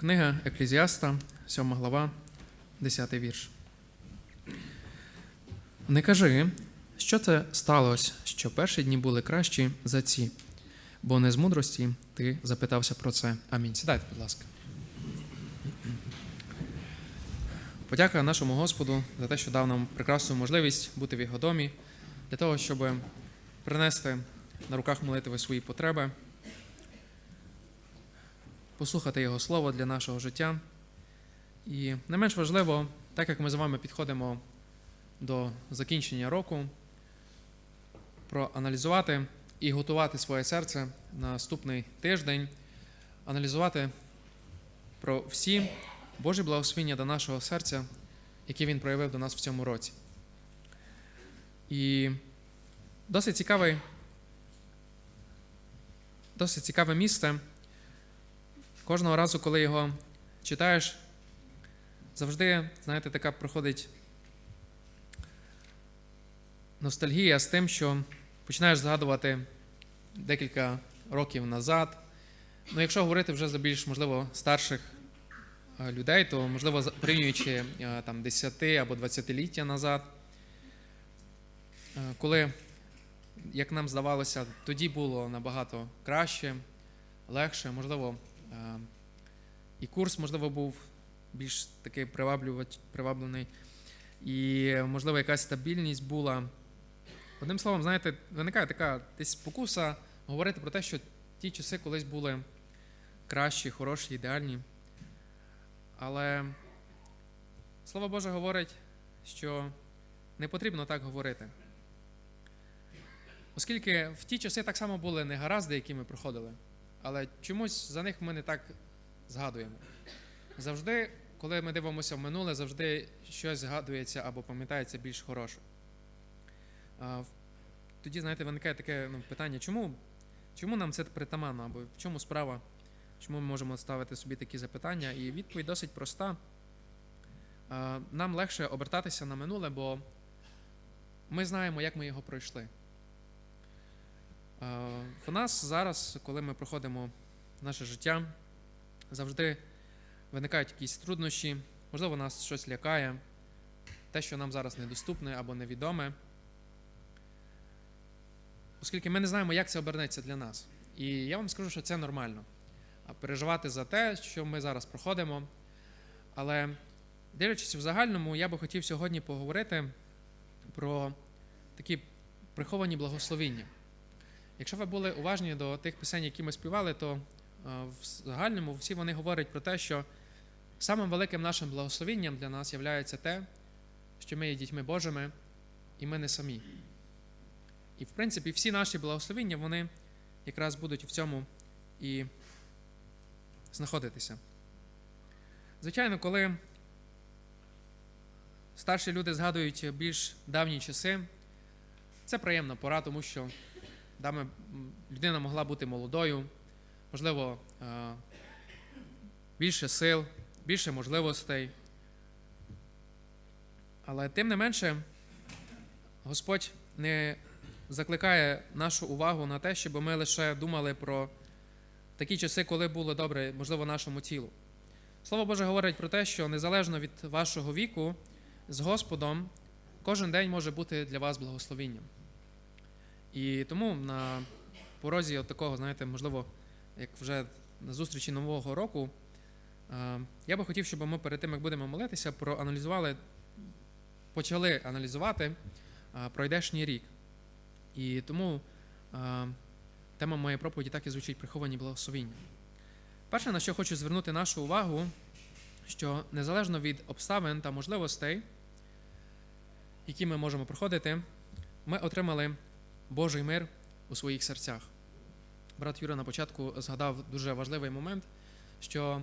Книга Еклезіаста, 7 глава, 10 вірш. Не кажи, що це сталося, що перші дні були кращі за ці, бо не з мудрості ти запитався про це. Амінь. Сідайте, будь ласка. Подяка нашому Господу за те, що дав нам прекрасну можливість бути в його домі, для того, щоб принести на руках молитви свої потреби, послухати Його Слово для нашого життя. І не менш важливо, так як ми з вами підходимо до закінчення року, проаналізувати і готувати своє серце на наступний тиждень, аналізувати про всі Божі благословіння до нашого серця, які Він проявив до нас в цьому році. І досить цікавий, досить цікаве місце. Кожного разу, коли його читаєш, завжди, знаєте, така проходить ностальгія з тим, що починаєш згадувати декілька років назад. Ну, якщо говорити вже за більш, можливо, старших е, людей, то, можливо, порівнюючи е, там 10 або 20-ліття назад, е, коли, як нам здавалося, тоді було набагато краще, легше, можливо, і курс, можливо, був більш такий приваблений, і, можливо, якась стабільність була. Одним словом, знаєте, виникає така десь спокуса говорити про те, що ті часи колись були кращі, хороші, ідеальні. Але Слово Боже говорить, що не потрібно так говорити. Оскільки в ті часи так само були негаразди, які ми проходили, але чомусь за них ми не так згадуємо. Завжди, коли ми дивимося в минуле, завжди щось згадується або пам'ятається більш хороше. Тоді, знаєте, виникає таке ну, питання, чому, чому нам це притаманно, або в чому справа, чому ми можемо ставити собі такі запитання? І відповідь досить проста. Нам легше обертатися на минуле, бо ми знаємо, як ми його пройшли. А, В нас зараз, коли ми проходимо наше життя, завжди виникають якісь труднощі, можливо, нас щось лякає, те, що нам зараз недоступне або невідоме оскільки ми не знаємо, як це обернеться для нас. І я вам скажу, що це нормально. Переживати за те, що ми зараз проходимо. Але дивлячись в загальному, я би хотів сьогодні поговорити про такі приховані благословіння. Якщо ви були уважні до тих пісень, які ми співали, то е, в загальному всі вони говорять про те, що самим великим нашим благословінням для нас є те, що ми є дітьми Божими, і ми не самі. І, в принципі, всі наші благословіння, вони якраз будуть в цьому і знаходитися. Звичайно, коли старші люди згадують більш давні часи, це приємна пора, тому що дами, людина могла бути молодою, можливо, е, більше сил, більше можливостей. Але тим не менше, Господь не закликає нашу увагу на те, щоб ми лише думали про такі часи, коли було добре, можливо, нашому тілу. Слово Боже говорить про те, що незалежно від вашого віку, з Господом кожен день може бути для вас благословінням. І тому на порозі от такого, знаєте, можливо, як вже на зустрічі Нового року, е, я би хотів, щоб ми перед тим, як будемо молитися, проаналізували, почали аналізувати е, пройдешній рік. І тому е, тема моєї проповіді так і звучить приховані благословіння. Перше, на що хочу звернути нашу увагу, що незалежно від обставин та можливостей, які ми можемо проходити, ми отримали Божий мир у своїх серцях. Брат Юра на початку згадав дуже важливий момент, що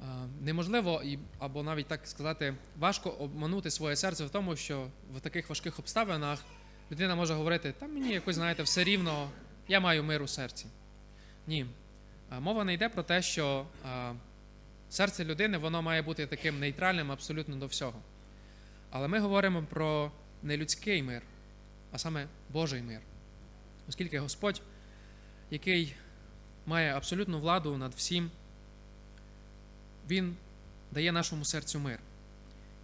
е, неможливо або навіть так сказати, важко обманути своє серце в тому, що в таких важких обставинах людина може говорити, та мені якось, знаєте, все рівно, я маю мир у серці. Ні. Мова не йде про те, що серце людини воно має бути таким нейтральним абсолютно до всього. Але ми говоримо про не людський мир, а саме Божий мир. Оскільки Господь, який має абсолютну владу над всім, Він дає нашому серцю мир.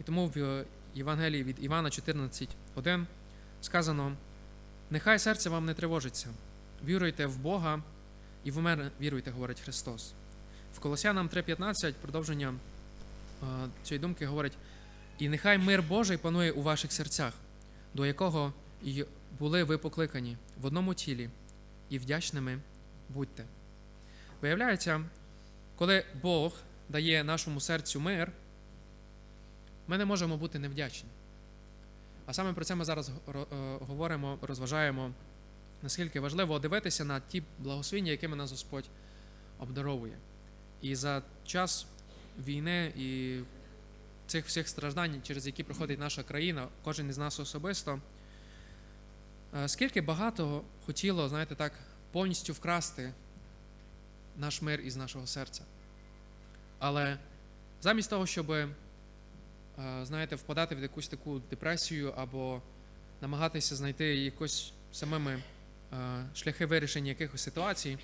І тому в Євангелії від Івана 14.1 сказано: Нехай серце вам не тривожиться, віруйте в Бога і в мене віруйте, говорить Христос. В Колосянам 3.15 продовження е, цієї думки говорить: І нехай мир Божий панує у ваших серцях, до якого і були ви покликані в одному тілі, і вдячними будьте. Виявляється, коли Бог дає нашому серцю мир, ми не можемо бути невдячні. А саме про це ми зараз е, говоримо, розважаємо, наскільки важливо дивитися на ті благословіння, якими нас Господь обдаровує. І за час війни і цих всіх страждань, через які проходить наша країна, кожен із нас особисто, скільки багато хотіло, знаєте, так, повністю вкрасти наш мир із нашого серця. Але замість того, щоб, е, знаєте, впадати в якусь таку депресію або намагатися знайти якось самими е, шляхи вирішення якихось ситуацій,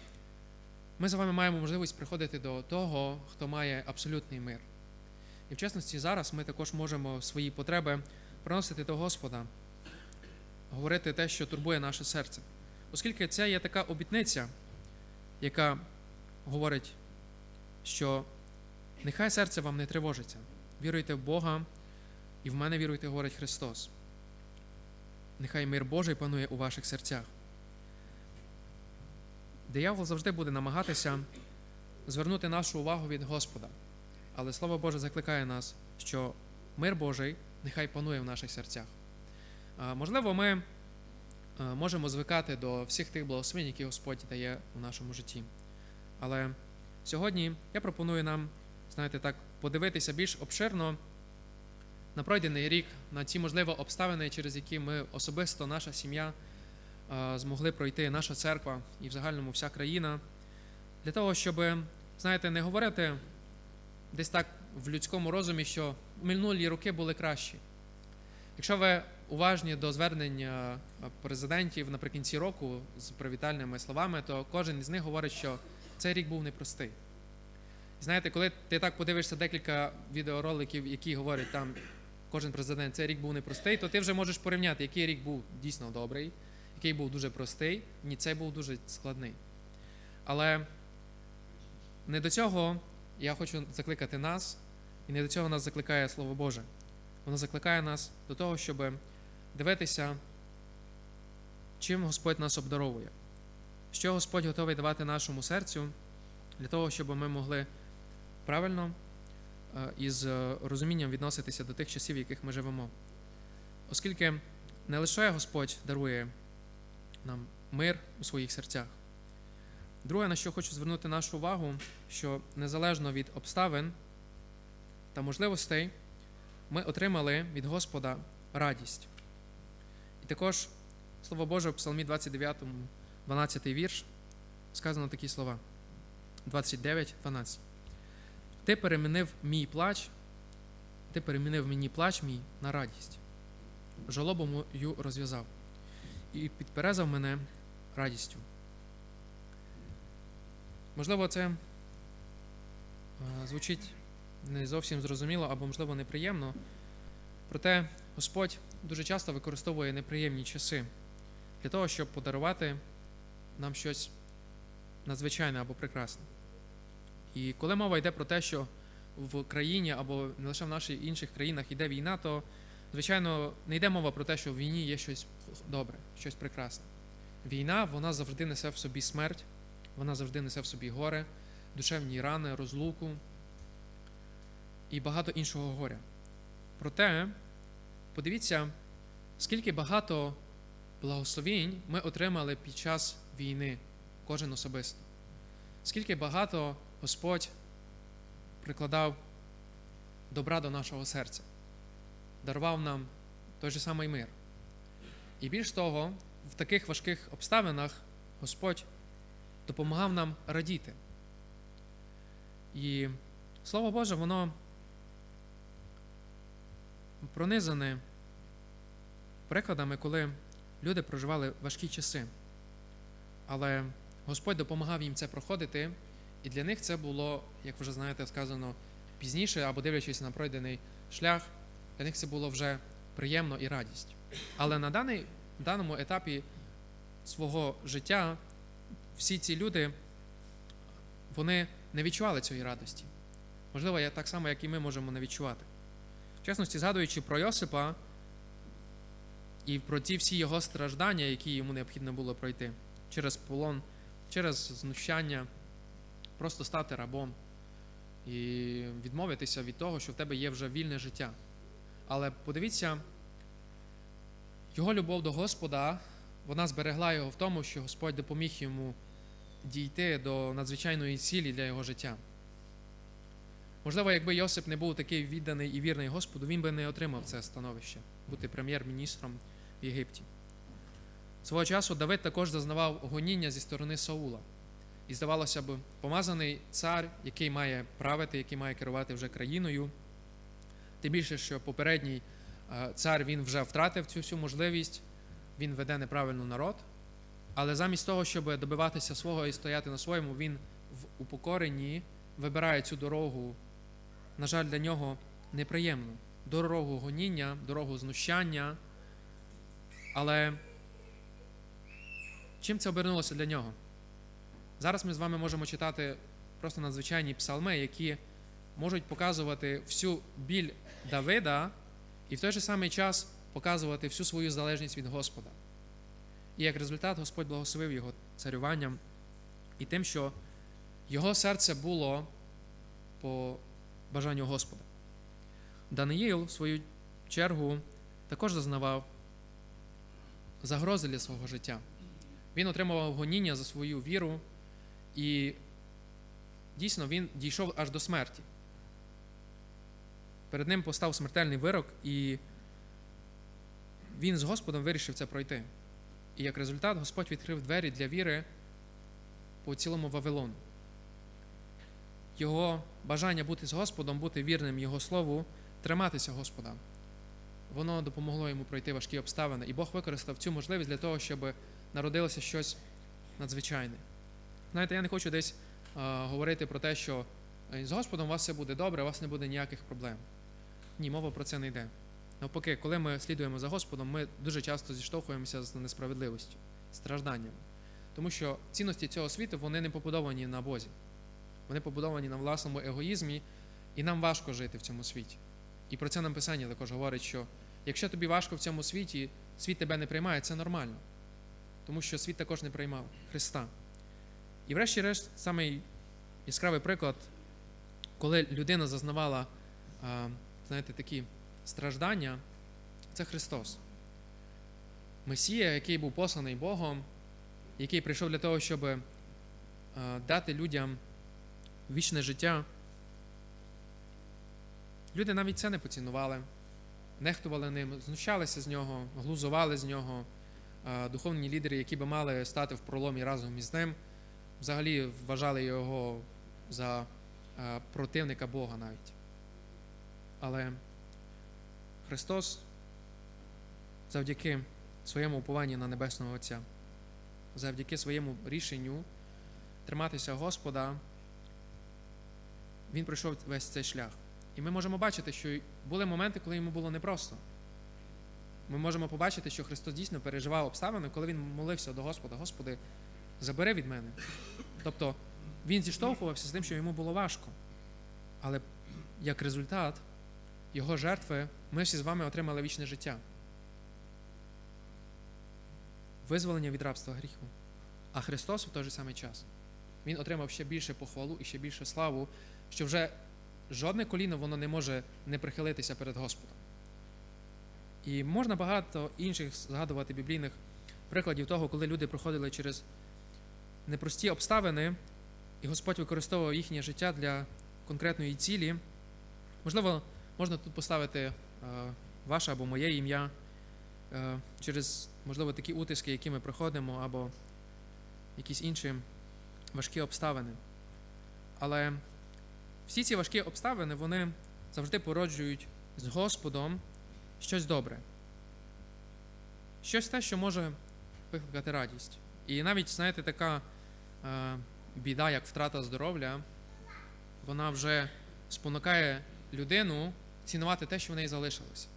ми з вами маємо можливість приходити до того, хто має абсолютний мир. І в чесності, зараз ми також можемо свої потреби приносити до Господа, говорити те, що турбує наше серце. Оскільки це є така обітниця, яка говорить, що нехай серце вам не тривожиться. Віруйте в Бога, і в мене віруйте, говорить Христос. Нехай мир Божий панує у ваших серцях. Диявол завжди буде намагатися звернути нашу увагу від Господа. Але Слово Боже закликає нас, що мир Божий нехай панує в наших серцях. Можливо, ми можемо звикати до всіх тих благословень, які Господь дає у нашому житті. Але сьогодні я пропоную нам, знаєте, так, подивитися більш обширно на пройдений рік, на ті можливо обставини, через які ми особисто, наша сім'я змогли пройти, наша церква і в загальному вся країна, для того, щоб, знаєте, не говорити десь так в людському розумі, що минулі роки були кращі. Якщо ви уважні до звернення е, президентів наприкінці року з привітальними словами, то кожен із них говорить, що цей рік був непростий. Знаєте, коли ти так подивишся декілька відеороликів, які говорять там кожен президент, цей рік був непростий, то ти вже можеш порівняти, який рік був дійсно добрий, який був дуже простий, ні, цей був дуже складний. Але не до цього я хочу закликати нас, і не до цього нас закликає Слово Боже. Воно закликає нас до того, щоб дивитися, чим Господь нас обдаровує, що Господь готовий давати нашому серцю для того, щоб ми могли правильно е, і з е, розумінням відноситися до тих часів, в яких ми живемо. Оскільки не лише Господь дарує нам мир у своїх серцях. Друге, на що хочу звернути нашу увагу, що незалежно від обставин та можливостей, ми отримали від Господа радість. Також Слово Боже в Псалмі 29, 12 вірш, сказано такі слова. 29, 12. Ти перемінив мій плач, ти перемінив мені плач мій на радість. Жалобу мою розв'язав і підперезав мене радістю. Можливо, це е, звучить не зовсім зрозуміло або, можливо, неприємно. Проте Господь дуже часто використовує неприємні часи для того, щоб подарувати нам щось надзвичайне або прекрасне. І коли мова йде про те, що в країні або не лише в наших інших країнах йде війна, то звичайно не йде мова про те, що в війні є щось добре, щось прекрасне. Війна вона завжди несе в собі смерть, вона завжди несе в собі горе, душевні рани, розлуку і багато іншого горя. Проте, подивіться, скільки багато благословінь ми отримали під час війни, кожен особисто. Скільки багато Господь прикладав добра до нашого серця, дарував нам той же самий мир. І більш того, в таких важких обставинах Господь допомагав нам радіти. І Слово Боже, воно пронизане прикладами, коли люди проживали важкі часи. Але Господь допомагав їм це проходити, і для них це було, як вже знаєте, сказано, пізніше або дивлячись на пройдений шлях, для них це було вже приємно і радість. Але на даний, даному етапі свого життя всі ці люди вони не відчували цієї радості. Можливо, так само, як і ми можемо не відчувати. В чесності, згадуючи про Йосипа і про ті всі його страждання, які йому необхідно було пройти через полон, через знущання, просто стати рабом і відмовитися від того, що в тебе є вже вільне життя. Але подивіться, його любов до Господа, вона зберегла його в тому, що Господь допоміг йому дійти до надзвичайної цілі для його життя. Можливо, якби Йосип не був такий відданий і вірний Господу, він би не отримав це становище бути прем'єр-міністром в Єгипті. Свого часу Давид також зазнавав гоніння зі сторони Саула. І здавалося б, помазаний цар, який має правити, який має керувати вже країною. Тим більше, що попередній е, цар він вже втратив цю всю можливість, він веде неправильно народ. Але замість того, щоб добиватися свого і стояти на своєму, він в упокоренні вибирає цю дорогу, на жаль, для нього неприємну. Дорогу гоніння, дорогу знущання. Але чим це обернулося для нього? Зараз ми з вами можемо читати просто надзвичайні псалми, які можуть показувати всю біль Давида і в той же самий час показувати всю свою залежність від Господа. І як результат Господь благословив його царюванням і тим, що його серце було по бажанню Господа. Даниїл, в свою чергу, також зазнавав загрози для свого життя. Він отримував гоніння за свою віру, і дійсно він дійшов аж до смерті. Перед ним постав смертельний вирок, і він з Господом вирішив це пройти. І як результат, Господь відкрив двері для віри по цілому Вавилону. Його бажання бути з Господом, бути вірним Його Слову, триматися Господа. Воно допомогло йому пройти важкі обставини, і Бог використав цю можливість для того, щоб народилося щось надзвичайне. Знаєте, я не хочу десь а, говорити про те, що з Господом у вас все буде добре, у вас не буде ніяких проблем. Ні, мова про це не йде. Навпаки, коли ми слідуємо за Господом, ми дуже часто зіштовхуємося з несправедливістю, стражданням. Тому що цінності цього світу вони не побудовані на Бозі. Вони побудовані на власному егоїзмі, і нам важко жити в цьому світі. І про це нам Писання також говорить, що якщо тобі важко в цьому світі, світ тебе не приймає, це нормально. Тому що світ також не приймав Христа. І врешті-решт, самий яскравий приклад, коли людина зазнавала, знаєте, такі страждання, це Христос. Месія, який був посланий Богом, який прийшов для того, щоб дати людям вічне життя. Люди навіть це не поцінували, нехтували ним, знущалися з нього, глузували з нього. Духовні лідери, які би мали стати в проломі разом із ним, взагалі вважали його за противника Бога навіть. Але Христос завдяки своєму упованні на Небесного Отця, завдяки своєму рішенню триматися Господа, Він пройшов весь цей шлях. І ми можемо бачити, що були моменти, коли йому було непросто. Ми можемо побачити, що Христос дійсно переживав обставини, коли Він молився до Господа, Господи, забери від мене. Тобто він зіштовхувався з тим, що йому було важко. Але як результат його жертви ми всі з вами отримали вічне життя. Визволення від рабства гріху. А Христос в той же самий час Він отримав ще більше похвалу і ще більше славу, що вже жодне коліно воно не може не прихилитися перед Господом. І можна багато інших згадувати біблійних прикладів того, коли люди проходили через непрості обставини, і Господь використовував їхнє життя для конкретної цілі. Можливо, можна тут поставити е, ваше або моє ім'я е, через, можливо, такі утиски, які ми проходимо, або якісь інші важкі обставини. Але всі ці важкі обставини вони завжди породжують з Господом щось добре. Щось те, що може викликати радість. І навіть, знаєте, така е, біда, як втрата здоров'я, вона вже спонукає людину цінувати те, що в неї залишилося.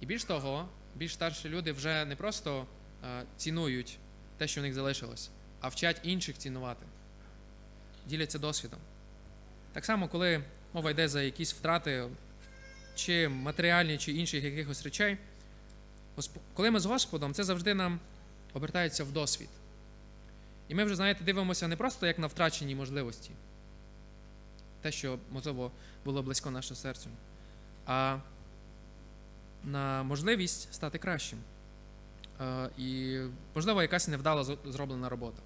І більш того, більш старші люди вже не просто е, цінують те, що в них залишилось, а вчать інших цінувати, діляться досвідом. Так само, коли мова йде за якісь втрати, чи матеріальні, чи інших якихось речей, коли ми з Господом, це завжди нам обертається в досвід. І ми вже, знаєте, дивимося не просто як на втрачені можливості, те, що, можливо, було близько нашому серцю, а на можливість стати кращим. Е, І, можливо, якась невдало зро- зроблена робота.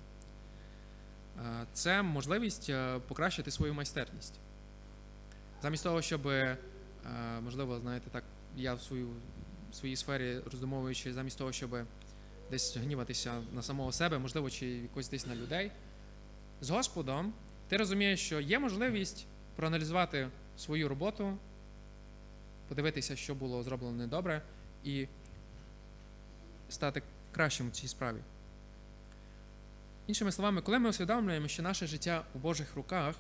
Е, Це можливість е, покращити свою майстерність. Замість того, щоб, е, можливо, знаєте, так, я в свою, в своїй сфері роздумовуючи, замість того, щоб десь гніватися на самого себе, можливо, чи якось десь на людей. З Господом ти розумієш, що є можливість проаналізувати свою роботу, подивитися, що було зроблено недобре, і стати кращим у цій справі. Іншими словами, коли ми усвідомлюємо, що наше життя у Божих руках,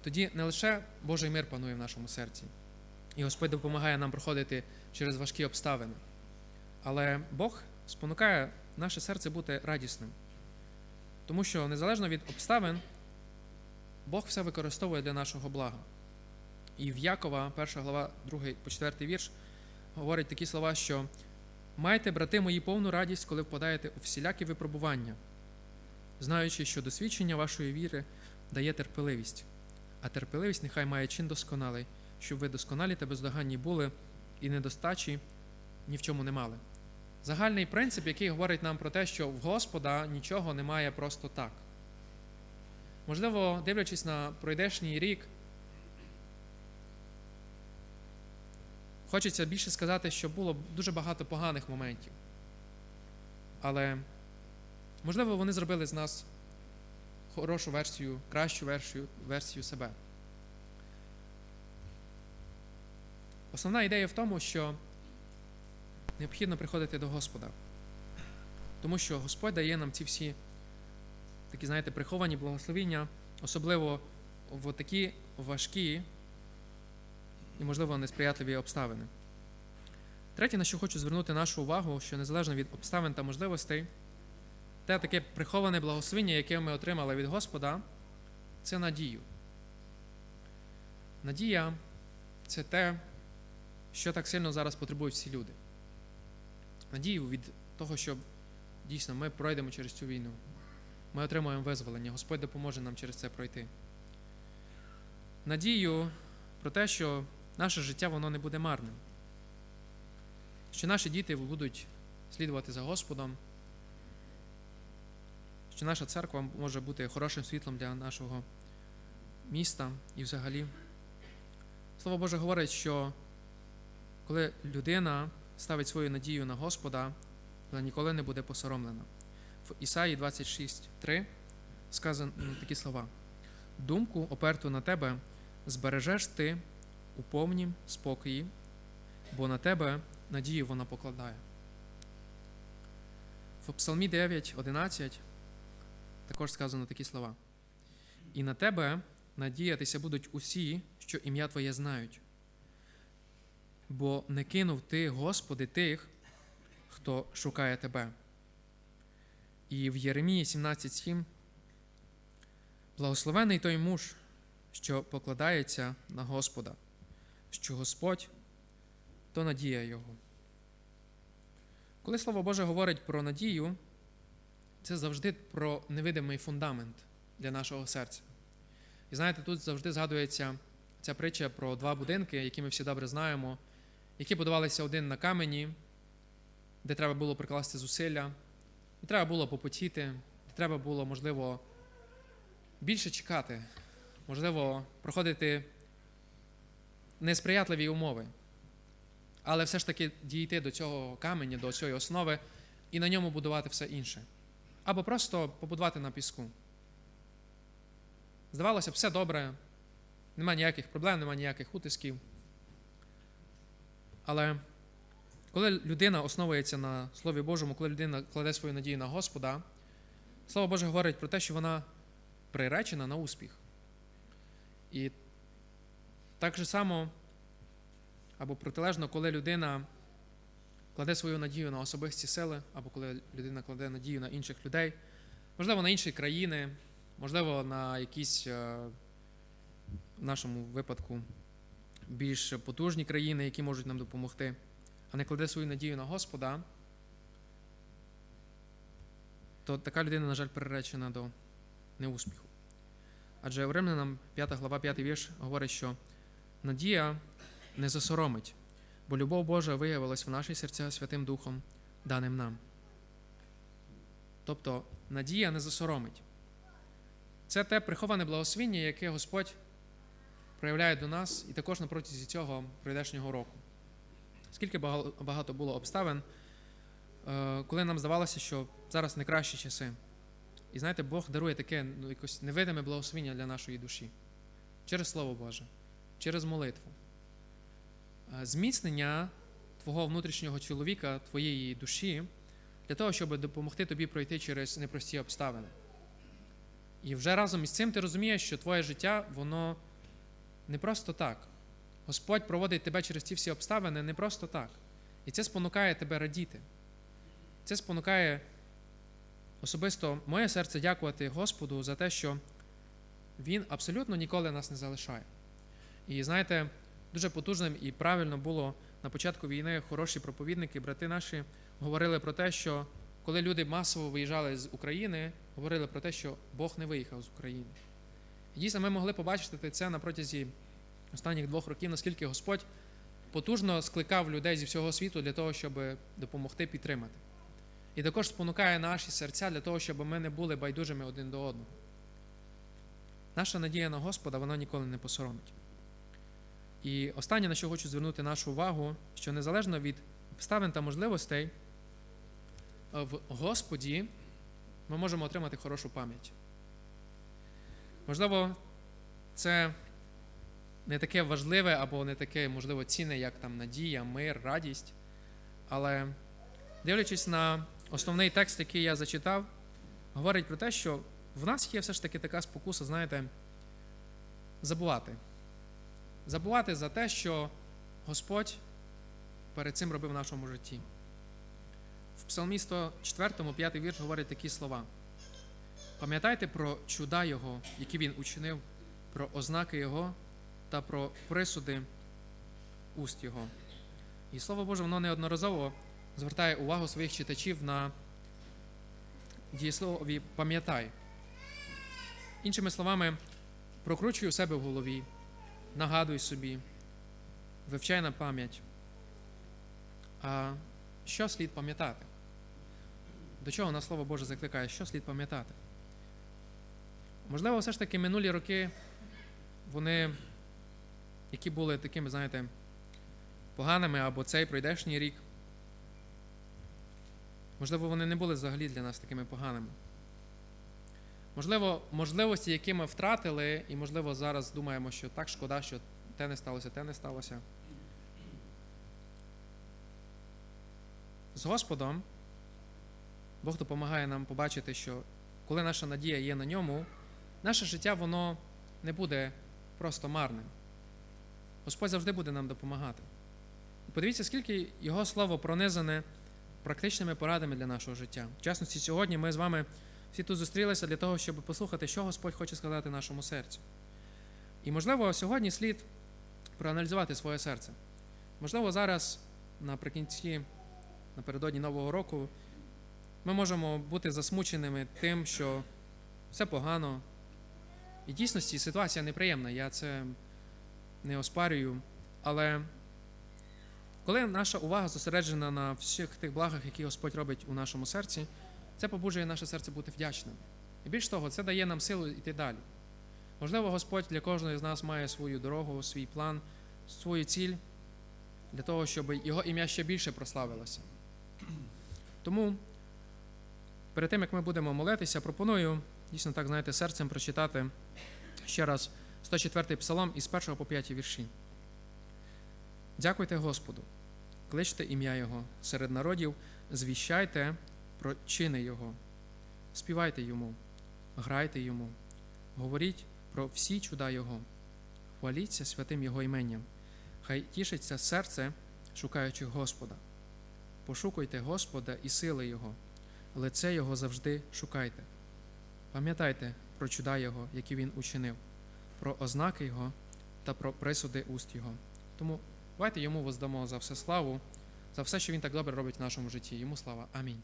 тоді не лише Божий мир панує в нашому серці, і Господь допомагає нам проходити через важкі обставини. Але Бог спонукає наше серце бути радісним. Тому що незалежно від обставин, Бог все використовує для нашого блага. І в Якова, 1 глава, 2 по 4 вірш, говорить такі слова, що майте, брати мої, повну радість, коли впадаєте у всілякі випробування, знаючи, що досвідчення вашої віри дає терпеливість, а терпеливість нехай має чин досконалий, щоб ви досконалі та бездоганні були і недостачі ні в чому не мали. Загальний принцип, який говорить нам про те, що в Господа нічого немає просто так. Можливо, дивлячись на пройдешній рік, хочеться більше сказати, що було дуже багато поганих моментів. Але, можливо, вони зробили з нас хорошу версію, кращу версію, версію себе. Основна ідея в тому, що необхідно приходити до Господа. Тому що Господь дає нам ці всі такі, знаєте, приховані благословіння, особливо в такі важкі і, можливо, несприятливі обставини. Третє, на що хочу звернути нашу увагу, що незалежно від обставин та можливостей, те таке приховане благословіння, яке ми отримали від Господа, це надію. Надія це те, що так сильно зараз потребують всі люди. Надію від того, що дійсно ми пройдемо через цю війну. Ми отримаємо визволення. Господь допоможе нам через це пройти. Надію про те, що наше життя воно не буде марним. Що наші діти будуть слідувати за Господом, що наша церква може бути хорошим світлом для нашого міста і взагалі. Слово Боже говорить, що коли людина ставить свою надію на Господа, вона ніколи не буде посоромлена. В Ісаї 26.3 сказано такі слова: Думку, оперту на тебе, збережеш ти у повнім спокої, бо на тебе надію вона покладає. В Псалмі 9.11 також сказано такі слова. І на тебе надіятися будуть усі, що ім'я Твоє знають. Бо не кинув ти, Господи, тих, хто шукає тебе. І в Єремії 17.7 Благословений той муж, що покладається на Господа, що Господь то надія Його. Коли Слово Боже говорить про надію, це завжди про невидимий фундамент для нашого серця. І знаєте, тут завжди згадується ця притча про два будинки, які ми всі добре знаємо, які будувалися один на камені, де треба було прикласти зусилля, і треба було попотіти, де треба було, можливо, більше чекати, можливо, проходити несприятливі умови, але все ж таки дійти до цього каменя, до цієї основи і на ньому будувати все інше. Або просто побудувати на піску. Здавалося все добре, нема ніяких проблем, нема ніяких утисків. Але коли людина основується на Слові Божому, коли людина кладе свою надію на Господа, Слово Боже говорить про те, що вона приречена на успіх. І так же само, або протилежно, коли людина кладе свою надію на особисті сили, або коли людина кладе надію на інших людей, можливо, на інші країни, можливо, на якісь е, в нашому випадку більш потужні країни, які можуть нам допомогти, а не кладе свою надію на Господа, то така людина, на жаль, приречена до неуспіху. Адже в Римлянам 5 глава, 5 вірш говорить, що надія не засоромить, бо любов Божа виявилась в наші серця Святим Духом, даним нам. Тобто надія не засоромить. Це те приховане благословіння, яке Господь проявляє до нас і також на протязі цього прийдешнього року. Скільки багато було обставин, е, коли нам здавалося, що зараз не кращі часи. І знаєте, Бог дарує таке ну, якось невидиме благословіння для нашої душі через Слово Боже, через молитву. Е, Зміцнення твого внутрішнього чоловіка, твоєї душі, для того, щоб допомогти тобі пройти через непрості обставини. І вже разом із цим ти розумієш, що твоє життя, воно не просто так. Господь проводить тебе через ці всі обставини не просто так. І це спонукає тебе радіти. Це спонукає особисто моє серце дякувати Господу за те, що Він абсолютно ніколи нас не залишає. І знаєте, дуже потужним і правильно було на початку війни хороші проповідники, брати наші говорили про те, що коли люди масово виїжджали з України, говорили про те, що Бог не виїхав з України. І дійсно, ми могли побачити це на протязі останніх двох років, наскільки Господь потужно скликав людей зі всього світу для того, щоб допомогти підтримати. І також спонукає наші серця для того, щоб ми не були байдужими один до одного. Наша надія на Господа вона ніколи не посоромить. І останнє, на що хочу звернути нашу увагу, що незалежно від обставин та можливостей, е, в Господі ми можемо отримати хорошу пам'ять. Можливо, це не таке важливе або не таке, можливо, цінне, як там надія, мир, радість. Але дивлячись на основний текст, який я зачитав, говорить про те, що в нас є все ж таки така спокуса, знаєте, забувати. Забувати за те, що Господь перед цим робив в нашому житті. В Псалмі 104, 5 вірш говорить такі слова. Пам'ятайте про чуда Його, які Він учинив, про ознаки Його та про присуди уст Його. І Слово Боже, воно неодноразово звертає увагу своїх читачів на дієслові пам'ятай. Іншими словами, прокручуй у себе в голові, нагадуй собі, вивчай на пам'ять. А що слід пам'ятати? До чого нас Слово Боже закликає? Що слід пам'ятати? Можливо, все ж таки минулі роки, вони, які були такими, знаєте, поганими, або цей пройдешній рік, можливо, вони не були взагалі для нас такими поганими. Можливо, можливості, які ми втратили, і, можливо, зараз думаємо, що так шкода, що те не сталося, те не сталося. З Господом Бог допомагає нам побачити, що коли наша надія є на ньому, наше життя воно не буде просто марним. Господь завжди буде нам допомагати. І подивіться, скільки Його слово пронизане практичними порадами для нашого життя. В частності, сьогодні ми з вами всі тут зустрілися для того, щоб послухати, що Господь хоче сказати нашому серцю. І, можливо, сьогодні слід проаналізувати своє серце. Можливо, зараз, наприкінці, напередодні Нового року, ми можемо бути засмученими тим, що все погано. І в дійсності ситуація неприємна, я це не оспарюю. Але коли наша увага зосереджена на всіх тих благах, які Господь робить у нашому серці, це побуджує наше серце бути вдячним. І більш того, це дає нам силу йти далі. Можливо, Господь для кожного з нас має свою дорогу, свій план, свою ціль для того, щоб його ім'я ще більше прославилося. Тому перед тим, як ми будемо молитися, пропоную дійсно так, знаєте, серцем прочитати ще раз 104-й псалом із 1 по 5 вірші. Дякуйте Господу, кличте ім'я Його серед народів, звіщайте про чини Його, співайте йому, грайте йому, говоріть про всі чуда Його, Хваліться святим Його іменням. Хай тішиться серце, шукаючи Господа. Пошукуйте Господа і сили Його, лице Його завжди шукайте. Пам'ятайте про чуда Його, які Він учинив, про ознаки Його та про присуди уст Його. Тому давайте йому воздамо за все славу, за все, що він так добре робить в нашому житті. Йому слава. Амінь.